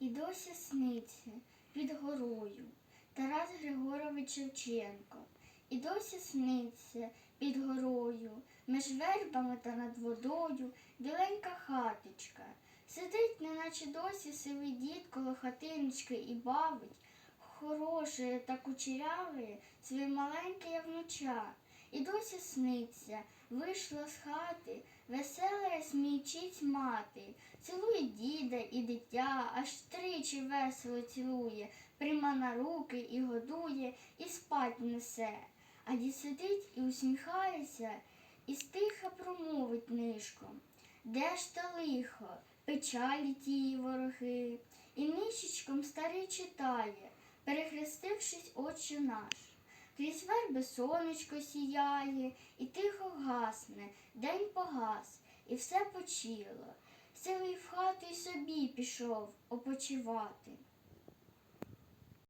І досі сниться під горою Тарас Григорович Шевченко. І досі сниться під горою, між вербами та над водою біленька хаточка. Сидить, неначе досі сивий дід коло хатиночки і бавить, хороше та кучеряве своє маленьке внуча. І досі сниться, вийшла з хати, весела смійчить мати, цілує діда і дитя, аж тричі весело цілує, прима на руки і годує, і спать несе. А дід сидить і усміхається, і стиха промовить нишком. Де ж та лихо, печалі тії вороги, і нишечком старий читає, перехрестившись, отче наш. Крізь верби сонечко сіяє, і тихо гасне, день погас, і все почило. Сивий в хату й собі пішов опочивати.